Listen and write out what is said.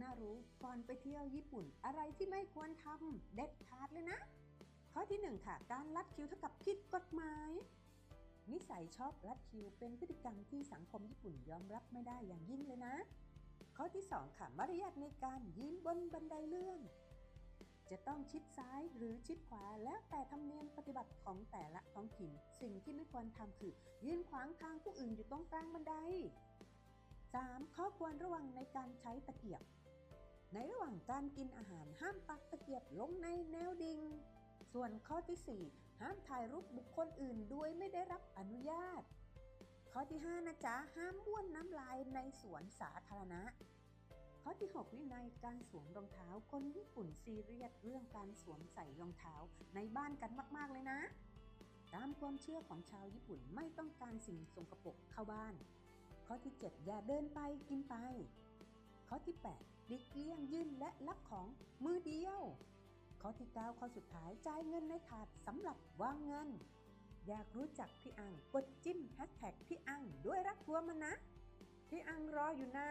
น่ารู้ก่อนไปเที่ยวญี่ปุ่น อะไรที่ไม่ควรทำเด็ดขาดเลยนะ ข้อที่หนึ่งค่ะ การลัดคิวเท่ากับผิดกฎหมาย นิสัยชอบลัดคิวเป็นพฤติกรรมที่สังคมญี่ปุ่นยอมรับไม่ได้อย่างยิ่งเลยนะ ข้อที่ 2 ค่ะ มารยาทในการยืนบนบันไดเลื่อนจะต้องชิดซ้ายหรือชิดขวาแล้วแต่ธรรมเนียมปฏิบัติของแต่ละท้องถิ่น สิ่งที่ไม่ควรทำคือ ยืนขวางทางผู้อื่นอยู่ตรงกลางบันได 3. ข้อควรระวังในการใช้ตะเกียบ ในระหว่างการกินอาหารห้ามตักตะเกียบลงในแนวดิ่ง ส่วนข้อที่ 4 ห้ามถ่ายรูปบุคคลอื่นโดยไม่ได้รับอนุญาต ข้อที่ 5 นะจ๊ะ ห้ามบ้วนน้ำลายในสวนสาธารณะ ข้อที่ 6 วินัยการสวมรองเท้า คนญี่ปุ่นซีเรียสเรื่องการสวมใส่รองเท้าในบ้านกันมาก ๆ เลยนะ ตามความเชื่อของชาวญี่ปุ่นไม่ต้องการสิ่งสกปรกเข้าบ้าน ข้อที่ 7 อย่าเดินไปกินไป ข้อที่8ปดิกเลี่ยงยื่นและรับของมือเดียว ข้อที่ 9 ข้อสุดท้ายจ่ายเงินในถาดสำหรับวางเงิน อยากรู้จักพี่อังกดจิ้มแฮชแท็กพี่อังด้วยรักทัวร์มานะ พี่อังรออยู่นะ